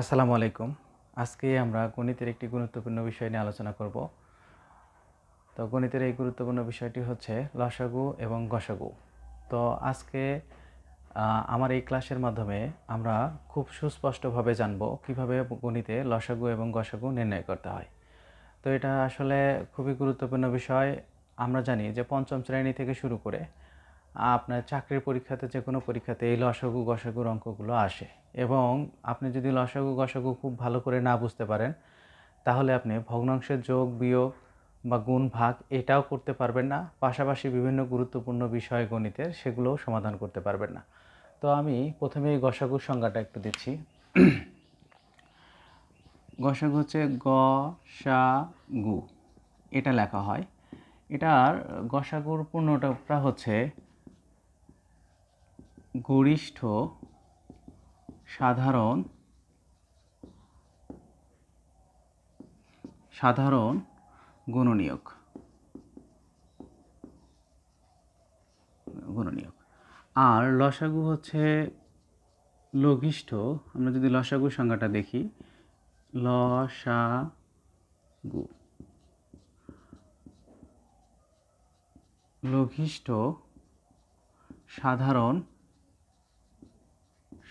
আসসালামু আলাইকুম। আজকে আমরা গণিতের একটি গুরুত্বপূর্ণ বিষয় নিয়ে আলোচনা করব। তো গণিতের এই গুরুত্বপূর্ণ বিষয়টি হচ্ছে লসাগু এবং গসাগু। তো আজকে আমার এই ক্লাসের মাধ্যমে আমরা খুব সুস্পষ্টভাবে জানব কীভাবে গণিতে লসাগু এবং গসাগু নির্ণয় করতে হয়। তো এটা আসলে খুবই গুরুত্বপূর্ণ বিষয়। আমরা জানি যে পঞ্চম শ্রেণি থেকে শুরু করে আপনার চাকরির পরীক্ষাতে যে কোনো পরীক্ষাতে এই লসাগু গসাগুর অঙ্কগুলো আসে। এবং আপনি যদি লসাগু গসাগু খুব ভালো করে না বুঝতে পারেন, তাহলে আপনি ভগ্নাংশের যোগ, বিয়োগ বা গুণ, ভাগ এটাও করতে পারবেন না। পাশাপাশি বিভিন্ন গুরুত্বপূর্ণ বিষয় গণিতের সেগুলোও সমাধান করতে পারবেন না। তো আমি প্রথমে এই গসাগুর সংজ্ঞাটা একটু দিচ্ছি। গসাগু হচ্ছে গ, সা, গু। এটা লেখা হয়। এটার গসাগুর পূর্ণটা হচ্ছে গরিষ্ঠ, সাধারণ সাধারণ গুণনীয়ক। গুণনীয়ক। আর লসাগু হচ্ছে লঘিষ্ঠ। আমরা যদি লসাগু সংজ্ঞাটা দেখি, লসাগু। লঘিষ্ঠ, সাধারণ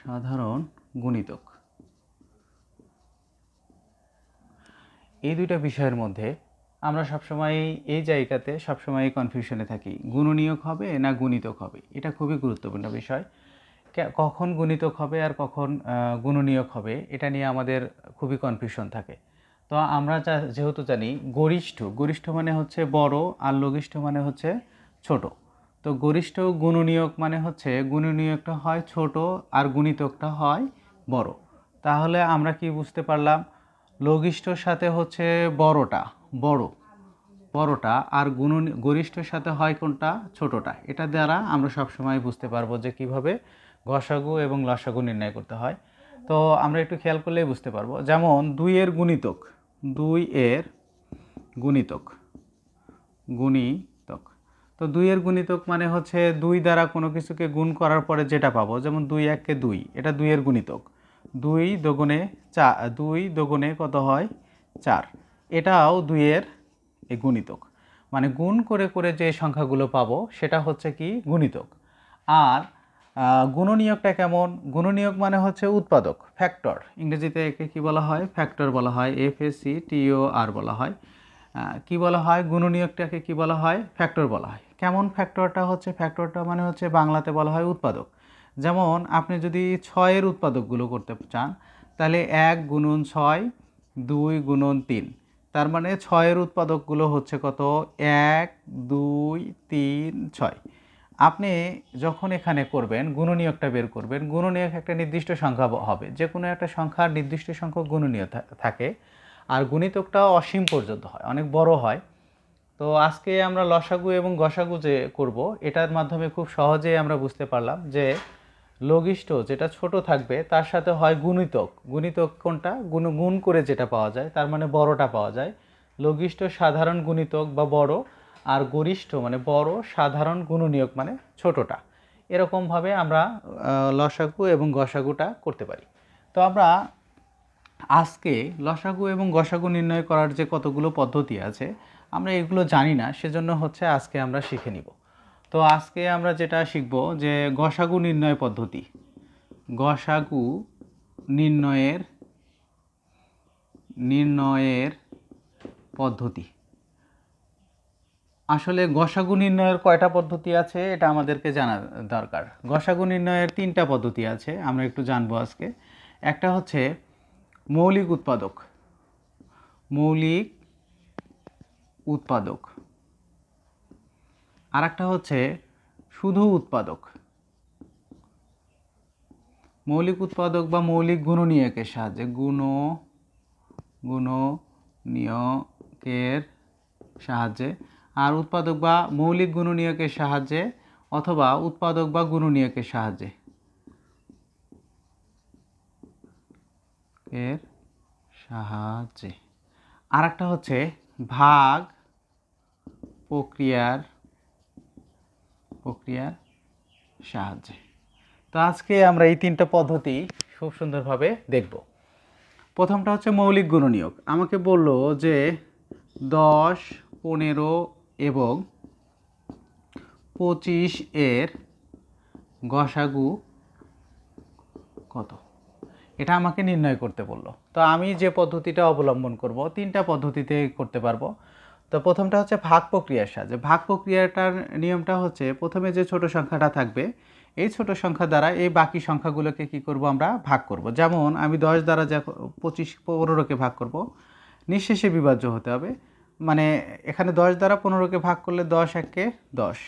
সাধারণ গুণিতক। এই দুইটা বিষয়ের মধ্যে আমরা সবসময় এই জায়গাতে সবসময় কনফিউশনে থাকি, গুণনীয়ক হবে না গুণিতক হবে। এটা খুবই গুরুত্বপূর্ণ বিষয়। কখন গুণিতক হবে আর কখন গুণনীয়ক হবে, এটা নিয়ে আমাদের খুবই কনফিউশন থাকে। তো আমরা যা- যেহেতু জানি গরিষ্ঠ গরিষ্ঠ মানে হচ্ছে বড় আর লঘিষ্ঠ মানে হচ্ছে ছোট। তো গরিষ্ঠ গুণনীয়ক মানে হচ্ছে গুণনীয়কটা হয় ছোট আর গুণিতকটা হয় বড়। তাহলে আমরা কি বুঝতে পারলাম? লঘিষ্ঠর সাথে হচ্ছে বড়টা, বড়, বড়টা আর গুণ গরিষ্ঠর সাথে হয় কোনটা? ছোটটা। এটা দ্বারা আমরা সবসময় বুঝতে পারব যে কীভাবে গসাগু এবং লসাগু নির্ণয় করতে হয়। তো আমরা একটু খেয়াল করলেই বুঝতে পারব। যেমন দুইয়ের গুণিতক দুই এর গুণিতক গুণিতক তো দুইয়ের গুণিতক মানে হচ্ছে দুই দ্বারা কোনো কিছুকে গুণ করার পরে যেটা পাবো যেমন দুই এককে দুই এটা দুইয়ের গুণিতক। দুই দোগুণে চা দুই দোগুণে কত হয়? চার। এটাও দুইয়ের গুণিতক। মানে গুণ করে করে যে সংখ্যাগুলো পাবো সেটা হচ্ছে কি? গুণিতক। আর আহ, গুণনীয়কটা কেমন? গুণনীয়ক মানে হচ্ছে উৎপাদক ফ্যাক্টর। ইংরেজিতে একে কি বলা হয়? ফ্যাক্টর বলা হয় এফ এ সি টিও আর বলা হয়। কি বলা হয়? গুণনীয়কটাকে কি বলা হয়? ফ্যাক্টর বলা হয়। কেমন ফ্যাক্টরটা হচ্ছে? ফ্যাক্টরটা মানে হচ্ছে বাংলাতে বলা হয় উৎপাদক। যেমন আপনি যদি ছয়ের উৎপাদকগুলো করতে চান, তাহলে এক গুণন ছয়, দুই গুণন তিন। তার মানে ছয়ের উৎপাদকগুলো হচ্ছে কত? এক, দুই, তিন, ছয়। আপনি যখন এখানে করবেন, গুণনীয়কটা বের করবেন, গুণনীয়ক একটা নির্দিষ্ট সংখ্যা হবে। যে কোনো একটা সংখ্যার নির্দিষ্ট সংখ্যক গুণনীয় থাকে, আর গুণিতকটা অসীম পর্যন্ত হয়, অনেক বড় হয়। তো আজকে আমরা লসাগু এবং গসাগু যে করব, এটার মাধ্যমে খুব সহজেই আমরা বুঝতে পারলাম যে লঘিষ্ঠ যেটা ছোট থাকবে, তার সাথে হয় গুণিতক। গুণিতক কোনটা? গুণ গুণ করে যেটা পাওয়া যায়, তার মানে বড়টা পাওয়া যায়। লঘিষ্ঠ সাধারণ গুণিতক বা বড়, আর গরিষ্ঠ মানে বড় সাধারণ গুণনীয়ক মানে ছোটটা। এরকমভাবে আমরা লসাগু এবং গসাগুটা করতে পারি। তো আমরা আজকে লসাগু এবং গসাগু নির্ণয় করার যে কতগুলো পদ্ধতি আছে আমরা এগুলো জানি না, সেজন্য হচ্ছে আজকে আমরা শিখে নিব। তো আজকে আমরা যেটা শিখব যে গসাগু নির্ণয় পদ্ধতি। গসাগু নির্ণয়ের নির্ণয়ের পদ্ধতি। আসলে গসাগু নির্ণয়ের কয়টা পদ্ধতি আছে, এটা আমাদেরকে জানা দরকার। গসাগু নির্ণয়ের তিনটা পদ্ধতি আছে, আমরা একটু জানব আজকে। একটা হচ্ছে মৌলিক উৎপাদক। মৌলিক উৎপাদক। আর একটা হচ্ছে শুধু উৎপাদক। মৌলিক উৎপাদক বা মৌলিক গুণনীয়কের সাহায্যে গুণ, গুণনীয়কের সাহায্যে আর উৎপাদক বা মৌলিক গুণনীয়কের সাহায্যে অথবা উৎপাদক বা গুণনীয়কের সাহায্যে এর সাহায্যে। আর একটা হচ্ছে ভাগ প্রক্রিয়ার প্রক্রিয়ার সাহায্যে। তো আজকে আমরা এই তিনটা পদ্ধতি খুব সুন্দরভাবে দেখব। প্রথমটা হচ্ছে মৌলিক গুণনীয়ক। আমাকে বলল যে দশ, পনেরো এবং পঁচিশ এর গসাগু কত? এটা আমাকে নির্ণয় করতে বলল। তো আমি যে পদ্ধতিটা অবলম্বন করব, তিনটা পদ্ধতিতে করতে পারব। তো প্রথমটা হচ্ছে ভাগ প্রক্রিয়ার সাহায্যে ভাগ প্রক্রিয়াটার নিয়মটা হচ্ছে প্রথমে যে ছোট সংখ্যাটা থাকবে, এই ছোট সংখ্যা দ্বারা এই বাকি সংখ্যাগুলোকে কি করব আমরা? ভাগ করব। যেমন আমি দশ দ্বারা যা পঁচিশ পনেরোকে ভাগ করব, নিঃশেষে বিভাজ্য হতে হবে। মানে এখানে দশ দ্বারা পনেরোকে ভাগ করলে দশ, একে দশ।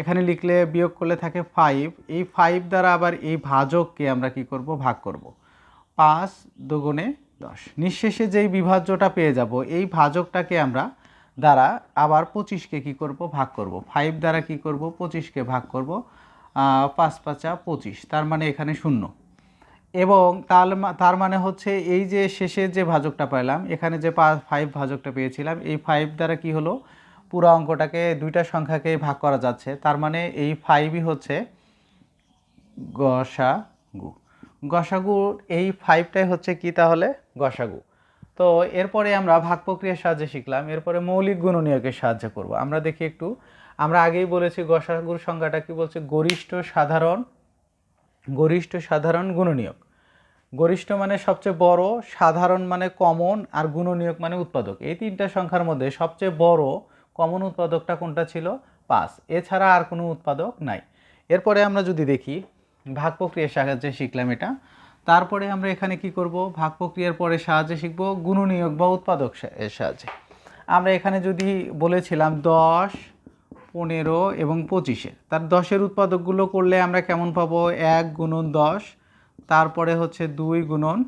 এখানে লিখলে বিয়োগ করলে থাকে ফাইভ এই ফাইভ দ্বারা আবার এই ভাজককে আমরা কি করব? ভাগ করব। পাঁচ দুগুণে দশ। নিঃশেষে যেই বিভাজ্যটা পেয়ে যাব, এই ভাজকটাকে আমরা দ্বারা আবার পঁচিশকে কি করব? ভাগ করব। ফাইভ দ্বারা কি করব? পঁচিশকে ভাগ করব। পাঁচ পাঁচা পঁচিশ। তার মানে এখানে শূন্য। এবং তার তার মানে হচ্ছে এই যে শেষের যে ভাজকটা পেলাম, এখানে যে ফাইভ ভাজকটা পেয়েছিলাম, এই ফাইভ দ্বারা কি হলো? পুরো অঙ্কটাকে, দুইটা সংখ্যাকে ভাগ করা যাচ্ছে। তার মানে এই ফাইভই হচ্ছে গসাগু। গসাগুর এই ফাইভটাই হচ্ছে কি তাহলে? গসাগু। তো এরপরে আমরা ভাগ প্রক্রিয়ার সাহায্যে শিখলাম, এরপরে মৌলিক গুণনীয়কের সাহায্যে করব। আমরা দেখি একটু, আমরা আগেই বলেছি গসাগুর সংখ্যাটা কি বলছে? গরিষ্ঠ সাধারণ গরিষ্ঠ সাধারণ গুণনীয়ক। গরিষ্ঠ মানে সবচেয়ে বড়, সাধারণ মানে কমন, আর গুণনীয়ক মানে উৎপাদক। এই তিনটা সংখ্যার মধ্যে সবচেয়ে বড় কমন উৎপাদকটা কোনটা ছিল? পাঁচ। এছাড়া আর কোনো উৎপাদক নাই। এরপরে আমরা যদি দেখি, ভাগ প্রক্রিয়ার সাহায্যে শিখলাম এটা। তারপরে আমরা এখানে কি করব? ভাগ প্রক্রিয়ার পরে সাহায্যে শিখব গুণনীয়ক বা উৎপাদক এর সাহায্যে। আমরা এখানে যদি বলেছিলাম দশ, পনেরো এবং পঁচিশে, তার দশের উৎপাদকগুলো করলে আমরা কেমন পাবো? এক গুণন দশ, তারপরে হচ্ছে দুই গুণন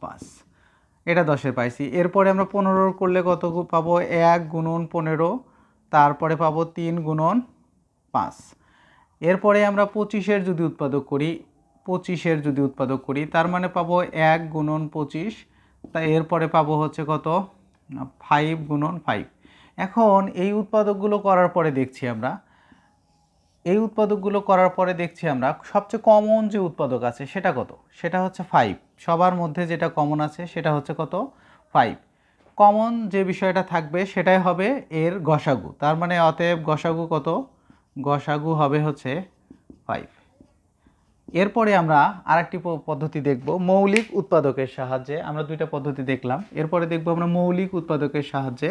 পাঁচ। এটা দশের পাইছি। এরপরে আমরা পনেরোর করলে কত পাবো? এক গুণন পনেরো, তারপরে পাবো তিন গুণন পাঁচ। এরপরে আমরা পঁচিশের যদি উৎপাদক করি পঁচিশের যদি উৎপাদক করি, তার মানে পাবো এক গুণন পঁচিশ। তা এরপরে পাবো হচ্ছে কত? ফাইভ গুণন ফাইভ এখন এই উৎপাদকগুলো করার পরে দেখছি আমরা। এই উৎপাদকগুলো করার পরে দেখছি আমরা, সবচেয়ে কমন যে উৎপাদক আছে সেটা কত? সেটা হচ্ছে ফাইভ সবার মধ্যে যেটা কমন আছে সেটা হচ্ছে কত? ফাইভ কমন যে বিষয়টা থাকবে সেটাই হবে এর গসাগু তার মানে অতএব গসাগু কত? গসাগু হবে হচ্ছে ফাইভ এরপরে আমরা আরেকটি পদ্ধতি দেখব, মৌলিক উৎপাদকের সাহায্যে। আমরা দুইটা পদ্ধতি দেখলাম। এরপরে দেখব আমরা মৌলিক উৎপাদকের সাহায্যে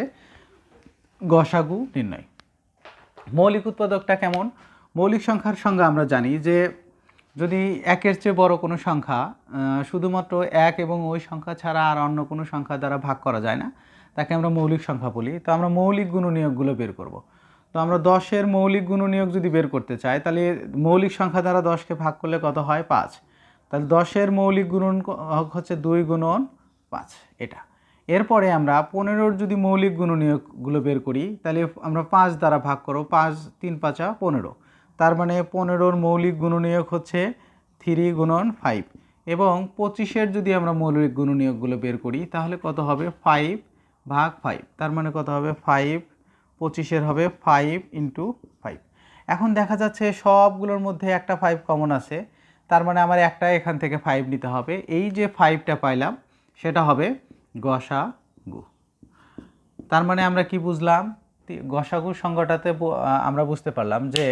গসাগু নির্ণয়। মৌলিক উৎপাদকটা কেমন? মৌলিক সংখ্যার সংজ্ঞা আমরা জানি যে যদি একের চেয়ে বড় কোনো সংখ্যা শুধুমাত্র এক এবং ওই সংখ্যা ছাড়া আর অন্য কোনো সংখ্যা দ্বারা ভাগ করা যায় না, তাকে আমরা মৌলিক সংখ্যা বলি। তো আমরা মৌলিক গুণনীয়কগুলো বের করব। তো আমরা দশের মৌলিক গুণনীয়ক যদি বের করতে চাই, তাহলে মৌলিক সংখ্যা দ্বারা দশকে ভাগ করলে কত হয়? পাঁচ। তাহলে দশের মৌলিক গুণন হচ্ছে দুই গুণন পাঁচ, এটা। এরপরে আমরা পনেরোর যদি মৌলিক গুণনীয়কগুলো বের করি, তাহলে আমরা পাঁচ দ্বারা ভাগ করো পাঁচ, তিন, পাঁচা, পনেরো। তার মানে পনেরোর মৌলিক গুণনীয়ক হচ্ছে থ্রি গুণন ফাইভ। এবং পঁচিশের যদি আমরা মৌলিক গুণনীয়কগুলো বের করি, তাহলে কত হবে? ফাইভ ভাগ ফাইভ। তার মানে কত হবে? ফাইভ পঁচিশের হবে ফাইভ ইন্টু ফাইভ এখন দেখা যাচ্ছে সবগুলোর মধ্যে একটা ফাইভ কমন আছে, তার মানে আমার একটা এখান থেকে ফাইভ নিতে হবে। এই যে ফাইভটা পাইলাম, সেটা হবে গসা গু তার মানে আমরা কি বুঝলাম? গসাগুর সংখ্যাটাতে আমরা বুঝতে পারলাম যে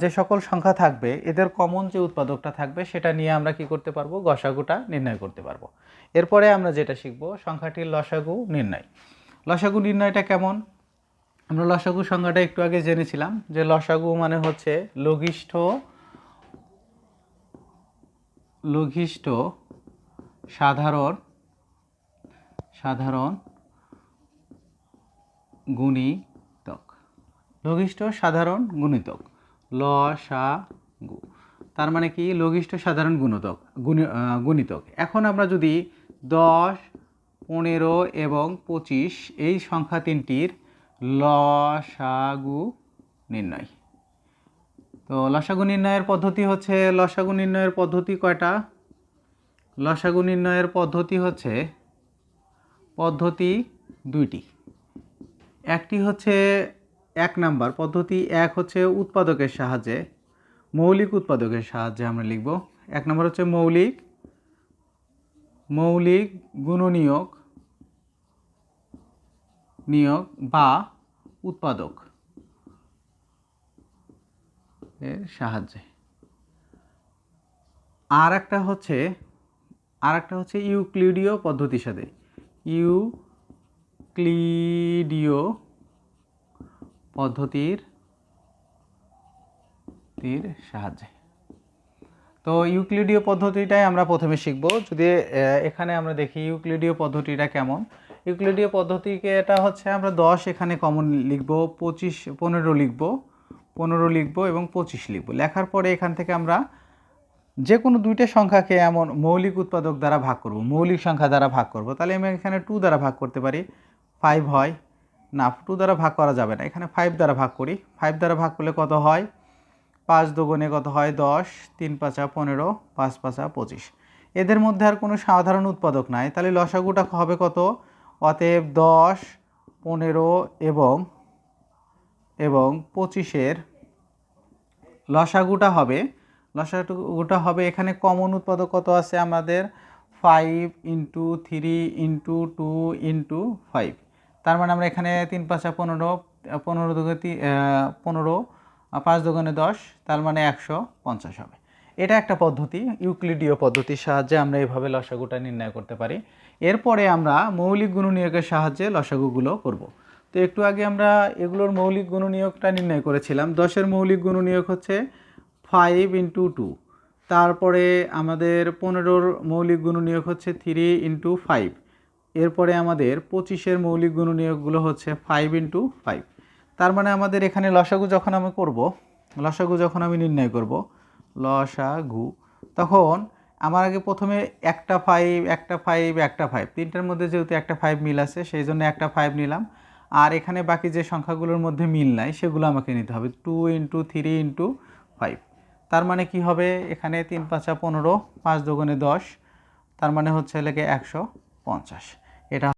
যে সকল সংখ্যা থাকবে, এদের কমন যে উৎপাদকটা থাকবে, সেটা নিয়ে আমরা কি করতে পারব? গসাগুটা নির্ণয় করতে পারব। এরপরে আমরা যেটা শিখব, সংখ্যাটির লসাগু নির্ণয়। লসাগু নির্ণয়টা কেমন? আমরা লসাগু সংখ্যাটা একটু আগে জেনেছিলাম যে লসাগু মানে হচ্ছে লঘিষ্ঠ লঘিষ্ঠ, সাধারণ সাধারণ গুণিতক। লঘিষ্ঠ, সাধারণ গুণিতক। ল সা গু তার মানে কি? লঘিষ্ঠ, সাধারণ গুণতক। গুণিতক। এখন আমরা যদি দশ, পনেরো এবং পঁচিশ এই সংখ্যা তিনটির লসাগু নির্ণয়। তো লসাগু নির্ণয়ের পদ্ধতি হচ্ছে লসাগু নির্ণয়ের পদ্ধতি কয়টা? লসাগু নির্ণয়ের পদ্ধতি হচ্ছে, পদ্ধতি দুইটি। একটি হচ্ছে এক নাম্বার, পদ্ধতি এক হচ্ছে উৎপাদকের সাহায্যে, মৌলিক উৎপাদকের সাহায্যে আমরা লিখব। এক নম্বর হচ্ছে মৌলিক মৌলিক গুণনীয়ক নিয়োগ বা উৎপাদক এর সাহায্যে। আর একটা হচ্ছে আর একটা হচ্ছে ইউক্লিডীয় পদ্ধতির সাথে ইউক্লিডীয় পদ্ধতির তীর সাহায্যে। তো ইউক্লিডীয় পদ্ধতিটাই আমরা প্রথমে শিখব। যদি এখানে আমরা দেখি ইউক্লিডীয় পদ্ধতিটা কেমন ইউক্লিডীয় পদ্ধতিকে এটা হচ্ছে আমরা দশ এখানে কমন লিখব, পঁচিশ, পনেরো লিখব পনেরো লিখব এবং পঁচিশ লিখব। লেখার পরে এখান থেকে আমরা যে কোনো দুইটা সংখ্যাকে এমন মৌলিক উৎপাদক দ্বারা ভাগ করব, মৌলিক সংখ্যা দ্বারা ভাগ করব। তাহলে আমি এখানে টু দ্বারা ভাগ করতে পারি। ফাইভ হয়। না টু দ্বারা ভাগ করা যাবে না। এখানে ফাইভ দ্বারা ভাগ করি। ফাইভ দ্বারা ভাগ করলে কত হয়? পাঁচ দুগুণে কত হয়? দশ। তিন পাঁচা পনেরো, পাঁচ পাঁচা পঁচিশ। এদের মধ্যে আর কোনো সাধারণ উৎপাদক নাই। তাহলে লসাগুটা হবে কত? অতএব দশ, পনেরো এবং এবং পঁচিশের লসাগুটা হবে। লসাগুটা হবে এখানে কমন উৎপাদক কত আছে আমাদের? Five into three into two into five তার মানে আমরা এখানে তিন পাঁচা পনেরো পনেরো দুগুণে পনেরো পাঁচ দোকানে দশ, তার মানে একশো পঞ্চাশ হবে। এটা একটা পদ্ধতি, ইউক্লিডীয় পদ্ধতির সাহায্যে আমরা এইভাবে লসাগুটা নির্ণয় করতে পারি। এরপরে আমরা মৌলিক গুণনীয়কের সাহায্যে লসাগুগুলো করব। তো একটু আগে আমরা এগুলোর মৌলিক গুণনীয়কটা নির্ণয় করেছিলাম। দশের মৌলিক গুণনীয়ক হচ্ছে ফাইভ ইন্টু টু তারপরে আমাদের পনেরোর মৌলিক গুণনীয়ক হচ্ছে থ্রি ইন্টু ফাইভ এরপরে আমাদের পঁচিশের মৌলিক গুণনীয়কগুলো হচ্ছে ফাইভ ইন্টু ফাইভ তার মানে আমাদের এখানে লসাগু যখন আমি করব, লসাগু যখন আমি নির্ণয় করব, লসাগু, তখন আমার আগে প্রথমে একটা ফাইভ একটা ফাইভ একটা ফাইভ তিনটার মধ্যে যেহেতু একটা ফাইভ মিল আছে, সেই জন্য একটা ফাইভ নিলাম। আর এখানে বাকি যে সংখ্যাগুলোর মধ্যে মিল নাই, সেগুলো আমাকে নিতে হবে। Two into three into five তার মানে কি হবে? এখানে তিন, পাঁচা পনেরো, পাঁচ দোকানে দশ। তার মানে হচ্ছে লেগে একশো পঞ্চাশ। এটা